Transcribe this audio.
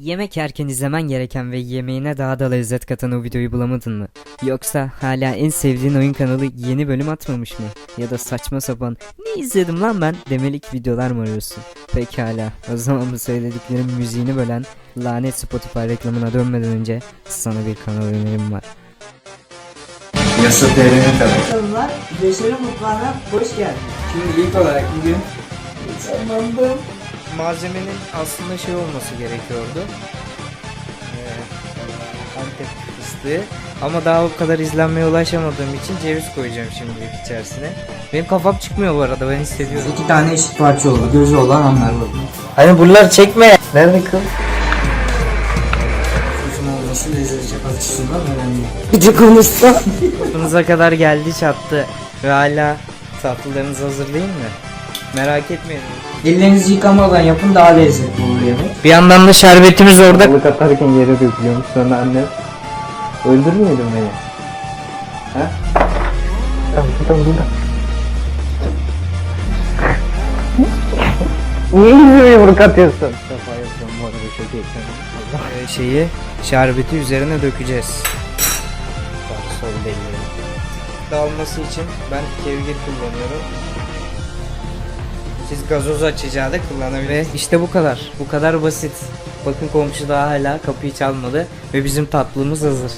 Yemek yerken izlemen gereken ve yemeğine daha da lezzet katan o videoyu bulamadın mı? Yoksa hala en sevdiğin oyun kanalı yeni bölüm atmamış mı? Ya da saçma sapan ne izledim lan ben demelik videolar mı arıyorsun? Pekala o zaman bu söylediklerim müziğini bölen lanet Spotify reklamına dönmeden önce sana bir kanal önerim var. Yasa TR'nin tabii. Hanımlar, Beşeri Mutfağı'na hoş geldin. Şimdi ilk olarak bugün Sandım. Malzemenin aslında şey olması gerekiyordu. Ee, Antep fıstığı. Ama daha o kadar izlenmeye ulaşamadığım için ceviz koyacağım şimdilik içerisine. Benim kafam çıkmıyor bu arada ben hissediyorum. iki tane eşit parça oldu. Gözü olan anlar oldu. Hani buralar çekme. Nerede kıl? Olması lezzet açısından önemli. Bir de konuşsa. Kapınıza kadar geldi çattı. Ve hala tatlılarınızı hazır değil mi? Merak etmeyin. Ellerinizi yıkamadan yapın daha lezzetli olur yemek. Bir yandan da şerbetimiz orada. Balık atarken yere dökülüyormuş sonra annem öldürmüyordun beni. Ha? Tamam tamam burada. Niye yüzüme yumruk atıyorsun? Defa yapıyorum bu arada çok iyi. Ee, şeyi şerbeti üzerine dökeceğiz. Bak, Sol ellerim. Dağılması için ben kevgir kullanıyorum. Siz gazoz açacağı da kullanabilirsiniz. Ve işte bu kadar. Bu kadar basit. Bakın komşu daha hala kapıyı çalmadı ve bizim tatlımız hazır.